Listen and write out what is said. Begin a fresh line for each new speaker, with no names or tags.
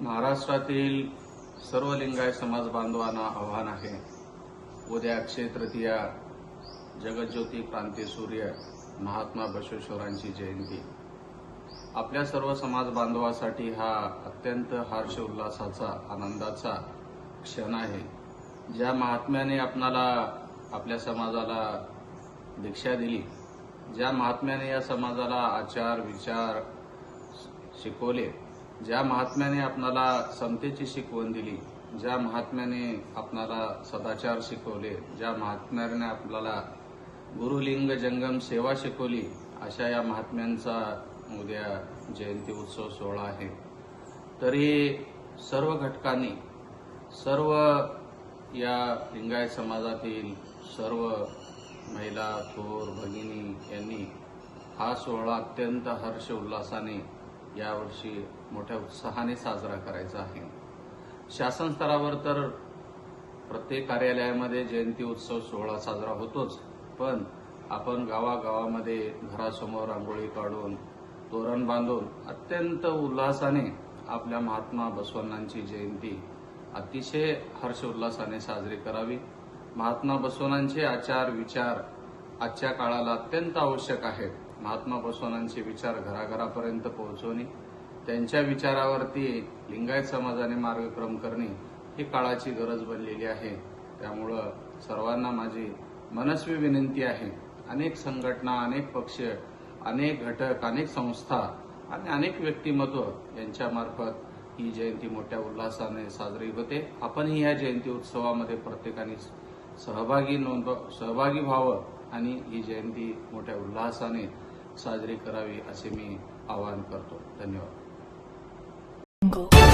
महाराष्ट्रातील सर्व लिंगाय समाज बांधवांना आव्हान आहे. उद्या अक्षय तृतीया जगज्योती क्रांतीसूर्य महात्मा बसवेश्वरांची जयंती. आपल्या सर्व समाज बांधवासाठी हा अत्यंत हर्ष उल्हासाचा आनंदाचा क्षण आहे. ज्या महात्म्याने आपणाला आपल्या समाजाला दीक्षा दिली ज्या महात्म्याने या समाजाला आचार विचार शिकवले ज्या महात्म्याने आपणाला समतेची शिकवण दिली ज्या महात्म्याने आपणाला सदाचार शिकवले ज्या महात्म्याने आपल्याला गुरुलिंग जंगम सेवा शिकवली अशा या महात्म्यांचा उद्या जयंती उत्सव सोहळा आहे. तरी सर्व घटकांनी सर्व या लिंगायत समाजातील सर्व महिला थोर भगिनी यांनी हा सोहळा अत्यंत हर्ष उल्हासाने यावर्षी मोठ्या उत्साहाने साजरा करायचा आहे. शासन स्तरावर तर प्रत्येक कार्यालयामध्ये जयंती उत्सव सोहळा साजरा होतोच पण आपण गावागावामध्ये घरासमोर रांगोळी काढून तोरण बांधून अत्यंत उल्हासाने आपल्या महात्मा बसवण्णांची जयंती अतिशय हर्ष उल्हासाने साजरी करावी. महात्मा बसवनांचे आचार विचार आजच्या काळाला अत्यंत आवश्यक आहेत. महात्मा बसवनांचे विचार घराघरापर्यंत पोहोचवणे त्यांच्या विचारावरती लिंगायत समाजाने मार्गक्रम करणे ही काळाची गरज बनलेली आहे. त्यामुळं सर्वांना माझी मनस्वी विनंती आहे. अनेक संघटना अनेक पक्ष अनेक घटक अनेक संस्था आणि अनेक व्यक्तिमत्व यांच्यामार्फत ही जयंती मोठ्या उल्हासाने साजरी होते. आपणही या जयंती उत्सवामध्ये प्रत्येकाने सहभागी नोंद सहभागी व्हावं आणि ही जयंती मोठ्या उल्हासाने साजरी करावी असे मी आवाहन करतो धन्यवाद
Jungle.